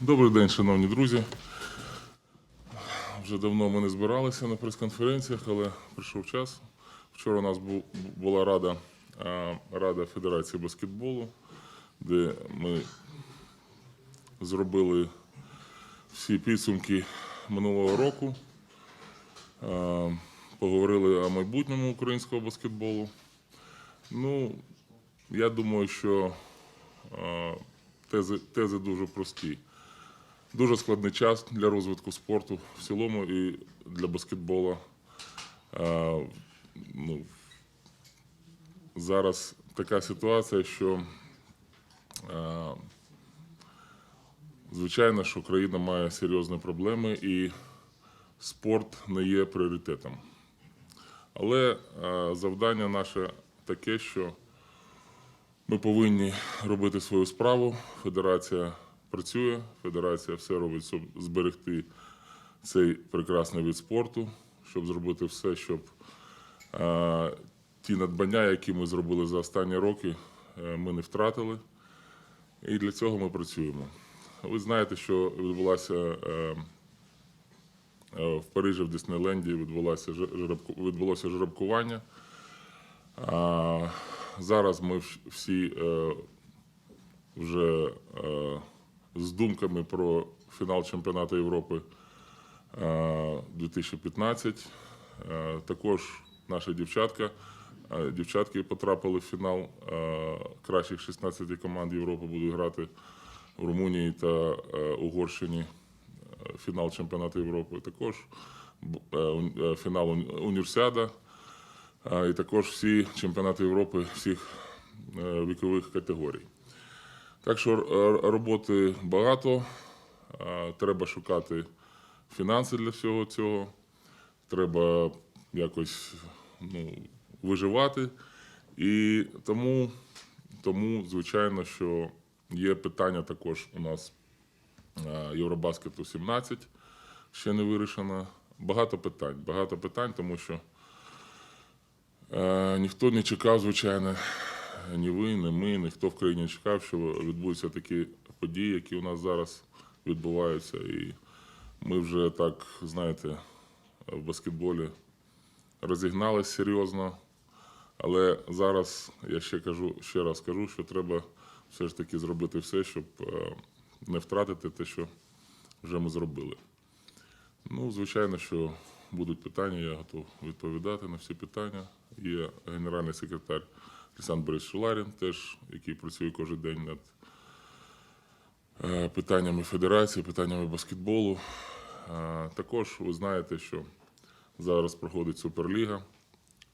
Добрий день, шановні друзі. Вже давно ми не збиралися на прес-конференціях, але прийшов час. Вчора у нас бу- була рада, рада Федерації баскетболу, де ми зробили всі підсумки минулого року, поговорили о майбутньому українського баскетболу. Ну, я думаю, що тези, тези дуже прості. Дуже складний час для розвитку спорту в цілому і для баскетболу. А, ну, зараз така ситуація, що а, звичайно, що країна має серйозні проблеми і спорт не є пріоритетом. Але а, завдання наше таке, що ми повинні робити свою справу. Федерація працює, федерація все робить, щоб зберегти цей прекрасний вид спорту, щоб зробити все, щоб е, ті надбання, які ми зробили за останні роки, е, ми не втратили. І для цього ми працюємо. Ви знаєте, що відбулася е, е, в Парижі, в Диснейленді відбулося, відбулося жеребкування. А, зараз ми всі е, вже е, з думками про фінал чемпіонату Європи е, 2015. Е, також наші дівчатка, е, дівчатки потрапили в фінал е, кращих 16 команд Європи будуть грати в Румунії та е, Угорщині. е, Фінал чемпіонату Європи. Також е, е, фінал уні- універсіада. І також всі чемпіонати Європи всіх е, вікових категорій. Так що е, роботи багато, треба шукати фінанси для всього цього, треба якось ну, виживати. І тому, тому, звичайно, що є питання також у нас е, Євробаскету 17, ще не вирішено. Багато питань, багато питань, тому що Е, ніхто не чекав, звичайно, ні ви, ні ми, ніхто в країні чекав, що відбудуться такі події, які у нас зараз відбуваються. І ми вже так, знаєте, в баскетболі розігнались серйозно. Але зараз я ще кажу, ще раз кажу, що треба все ж таки зробити все, щоб е, не втратити те, що вже ми зробили. Ну, звичайно, що будуть питання, я готов відповідати на всі питання. Є генеральний секретар Олександр Борисович Шуларін, теж, який працює кожен день над е, питаннями федерації, питаннями баскетболу. Е, Також ви знаєте, що зараз проходить Суперліга,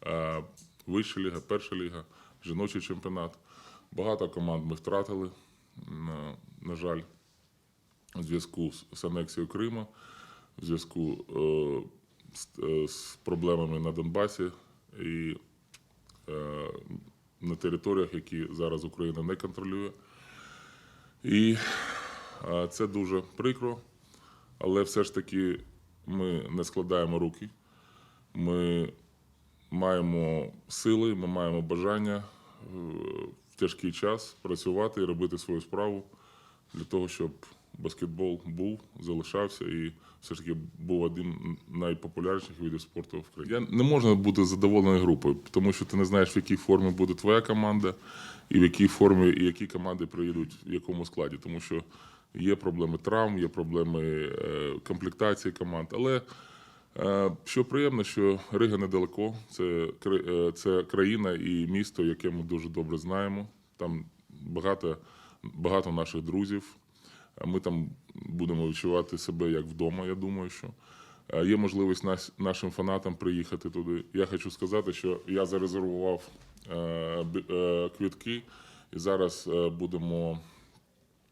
е, Вища ліга, перша ліга, жіночий чемпіонат. Багато команд ми втратили, на, жаль, у зв'язку з, анексією Криму, в зв'язку з, проблемами на Донбасі і на територіях, які зараз Україна не контролює. І це дуже прикро, але все ж таки ми не складаємо руки. Ми маємо сили, ми маємо бажання е, в тяжкий час працювати і робити свою справу для того, щоб баскетбол був, залишався і все ж таки був один найпопулярніших видів спорту в країні. Я не можна бути задоволеною групою, тому що ти не знаєш, в якій формі буде твоя команда, і в якій формі і які команди приїдуть в якому складі, тому що є проблеми травм, є проблеми е, комплектації команд. Але Е, Що приємно, що Рига недалеко. Це, е, це країна і місто, яке ми дуже добре знаємо. Там багато, багато наших друзів. Ми там будемо відчувати себе як вдома, я думаю, що. Є можливість нас, нашим фанатам приїхати туди. Я хочу сказати, що я зарезервував е, е, квитки, і зараз е, будемо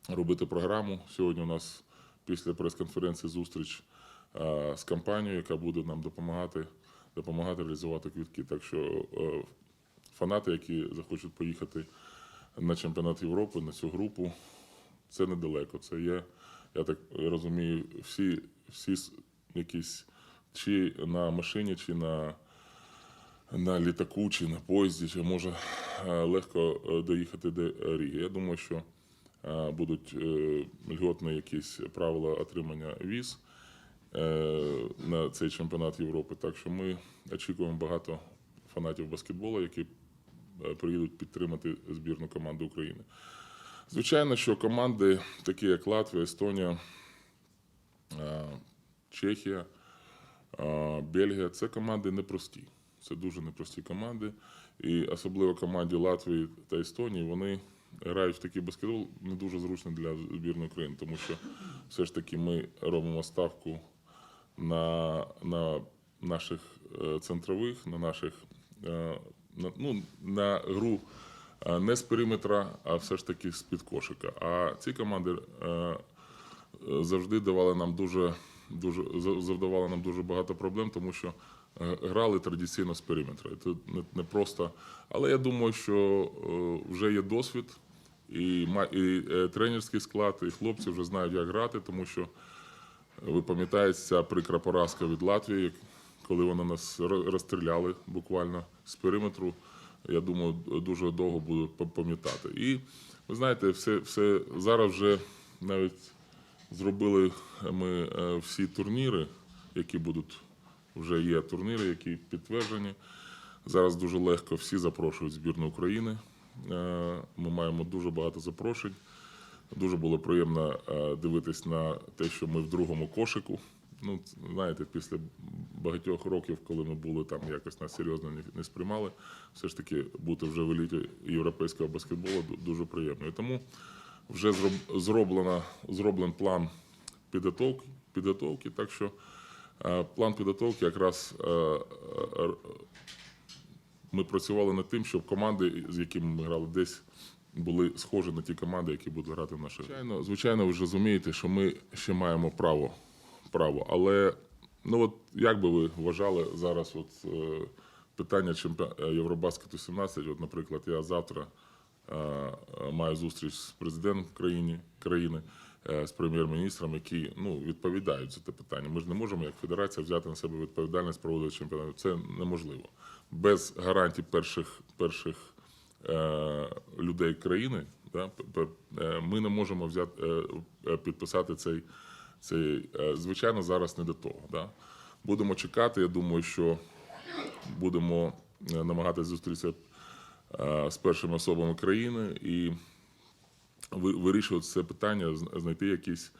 робити програму. Сьогодні у нас після прес-конференції зустріч з компанією, яка буде нам допомагати, допомагати реалізувати квитки. Так що фанати, які захочуть поїхати на чемпіонат Європи, на цю групу, це недалеко. Це є, я так розумію, всі, всі якісь чи на машині, чи на, на літаку, чи на поїзді, чи може е, легко е, доїхати до Ріги. Я думаю, що е, будуть льготні якісь правила отримання віз на цей чемпіонат Європи. Так що ми очікуємо багато фанатів баскетболу, які приїдуть підтримати збірну команду України. Звичайно, що команди, такі як Латвія, Естонія, е, Чехія, е, Бельгія, це команди непрості. Це дуже непрості команди. І особливо команді Латвії та Естонії, вони грають в такий баскетбол не дуже зручно для збірної України, тому що все ж таки ми робимо ставку на, на наших е, центрових, на наших на, ну, на гру не з периметра, а все ж таки з під кошика. А ці команди е, е, завжди давали нам дуже, дуже за- завдавали нам дуже багато проблем, тому що е, грали традиційно з периметра. Це не, просто. Але я думаю, що е, вже є досвід, і, і е, тренерський склад, і хлопці вже знають, як грати, тому що ви пам'ятаєте, ця прикра поразка від Латвії, коли вони нас розстріляли буквально з периметру. Я думаю, дуже довго буду пам'ятати. І ви знаєте, все, все зараз вже навіть зробили ми е, всі турніри, які будуть вже є турніри, які підтверджені. Зараз дуже легко всі запрошують збірну України. Е, Ми маємо дуже багато запрошень. Дуже було приємно е, дивитись на те, що ми в другому кошику. Ну, знаєте, після багатьох років, коли ми були там якось нас серйозно не, сприймали, все ж таки бути вже в еліті європейського баскетболу дуже приємно. І тому вже зроб- зроблено, зроблений план підготовки, підготовки. Так що е, план підготовки якраз е, е, ми працювали над тим, щоб команди, з якими ми грали десь, були схожі на ті команди, які будуть грати в нашій. Звичайно, звичайно, ви ж розумієте, що ми ще маємо право. Право. Але ну от як би ви вважали зараз от, е, питання чемпіо- е, Євробаскету 17, от, наприклад, я завтра е, е, маю зустріч з президентом країни, країни е, з прем'єр-міністром, які ну, відповідають за те питання. Ми ж не можемо як федерація взяти на себе відповідальність проводити чемпіонат. Це неможливо. Без гарантій перших, перших е, людей країни да, ми не можемо взяти, е, підписати цей. Цей е, звичайно, зараз не до того. Да. Будемо чекати. Я думаю, що будемо е, намагатися зустрітися е, з першими особами країни і вирішувати це питання, знайти якісь,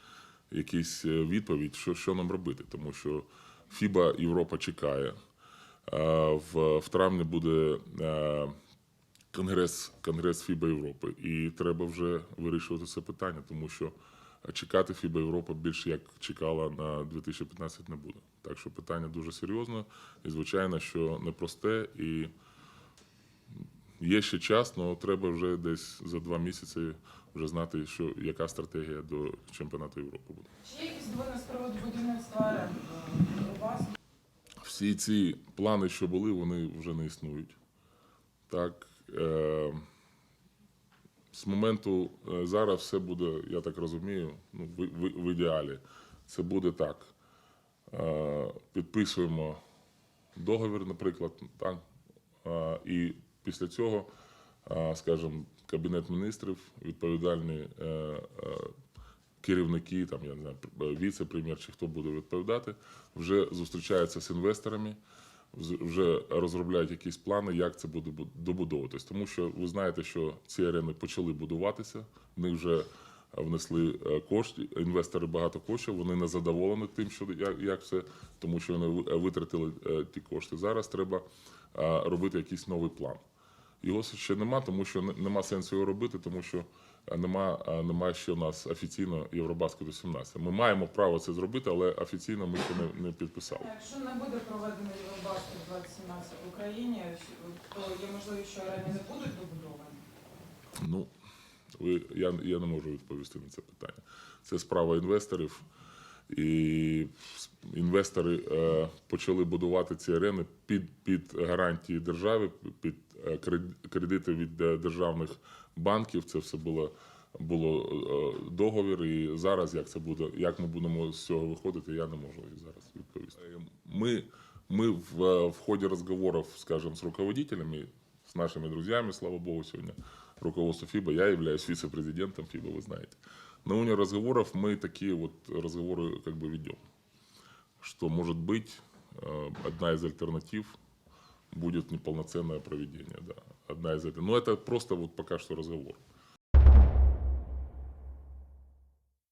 якісь відповідь, що, що нам робити. Тому що ФІБА Європа чекає. В, в травні буде конгрес, конгрес ФІБА Європи, і треба вже вирішувати це питання, тому що чекати ФІБА Європа більше як чекала на 2015 не буде. Так що питання дуже серйозне, і звичайно, що непросте, і є ще час, але треба вже десь за два місяці вже знати, що яка стратегія до чемпіонату Європи буде. Чи є якісь новини з приводу будівництва у вас? всі ці плани, що були, вони вже не існують. Так, е, з моменту е, зараз все буде, я так розумію, ну, в, в, в ідеалі. Це буде так. Е, підписуємо договір, наприклад, так, е, і після цього, скажімо, Кабінет міністрів, відповідальні керівники, там, я не знаю, віце-прем'єр чи хто буде відповідати, вже зустрічаються з інвесторами, вже розробляють якісь плани, як це буде добудовуватись. Тому що ви знаєте, що ці арени почали будуватися, в них вже внесли е, кошти, інвестори багато коштів, вони не задоволені тим, що як, все, тому що вони витратили е, ті кошти. Зараз треба е, робити якийсь новий план. Його ще нема, тому що не- нема сенсу його робити, тому що е, нема, е, нема ще у нас офіційно Євробаскету 17. Ми маємо право це зробити, але офіційно ми ще не, не підписали. Якщо не буде проведено Євробаскет 2017 в Україні, то є можливість, що арені не будуть добудовані? Ну, ви, я, я не можу відповісти на це питання. Це справа інвесторів. І інвестори е, почали будувати ці арени під, під гарантії держави, під е, кредити від е, державних банків. Це все було, було договір. І зараз як це буде, як ми будемо з цього виходити, я не можу зараз відповісти. Ми, ми в, в ході розговорів, скажімо, з руководителями, з нашими друзями, слава Богу, сьогодні руководству ФИБА. Я являюсь вице-президентом ФИБА, вы знаете На уровне разговоров мы такие вот разговоры как бы ведем. Что, может быть, э, одна из альтернатив будет неполноценное проведение, да. Одна из это. Но это просто вот пока что разговор.